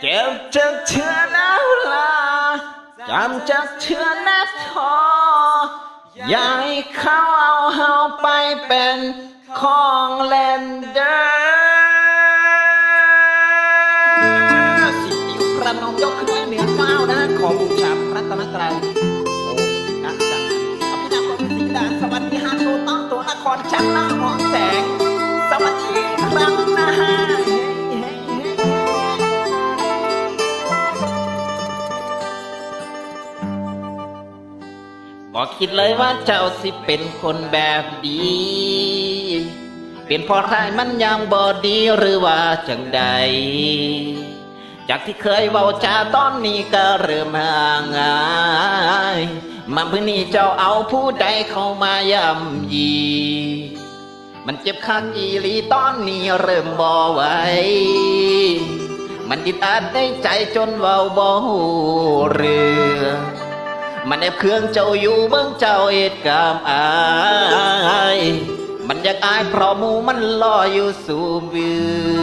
เจ็บจากเธอแล้วล่ะจำจากเธอนะทออยากให้เขาเอาเฮาไปเป็นของเล่นเด้อ คิดเลยว่าเจ้าสิเป็นคนแบบดี เป็นเพราะไรมันยังบอดีหรือว่าจังใด จากที่เคยเว้าจาตอนนี้ก็เริ่มห่างหายมาเพื่อนี้เจ้าเอาผู้ใดเข้ามาย่ำยี มันเจ็บข้างอีหลีตอนนี้เริ่มบอไหวมันดิดอัดในใจจนเว้าบ่หูเรื่อ มันแอบเครื่องเจ้าอยู่เบื้องเจ้าเอ็ดกามอาย มันอยากอายเพราะมูมันลอยอยู่สูบวิว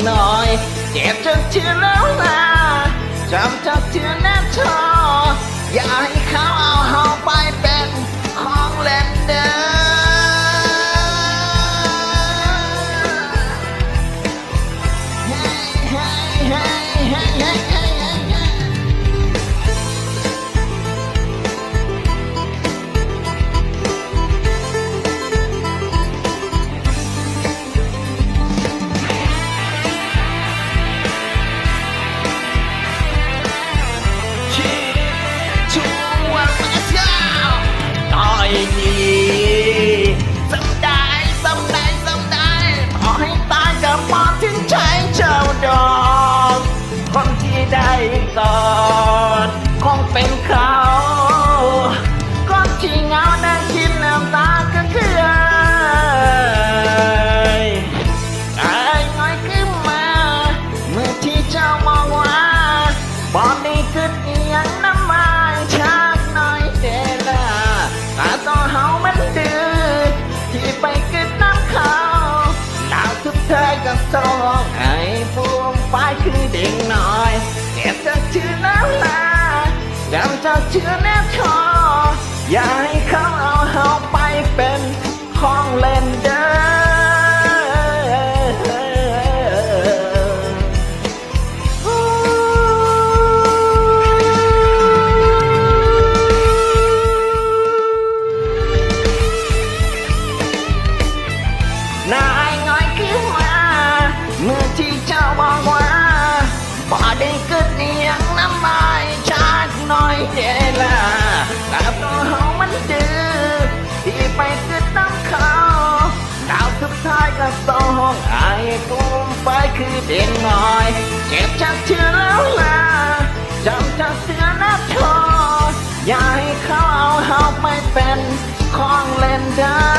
เด็กน้อย เจ็บจนเชื่อแล้วนะจำจากเชื่อแน่ชออย่าให้เขา ต่อ สองไอ้ฟูมไฟคือเด็กน้อยเก็บจากชื่อแล้วล่ะจำจากชื่อแนบคออย่าให้เขาเอาเฮาไปเป็นของเล่นเด้อนา เดล่ะกับตัวเฮามันดื้อที่ไปเกิดน้ำเขาดาวทุกท้ายก็สองห้องไอ้กุมไปคือเด่นหน่อยเจ็บจากเชื่อแล้วล่ะจำจากเสือนับทออย่าให้เขาเอาเฮาไปเป็นของเล่นได้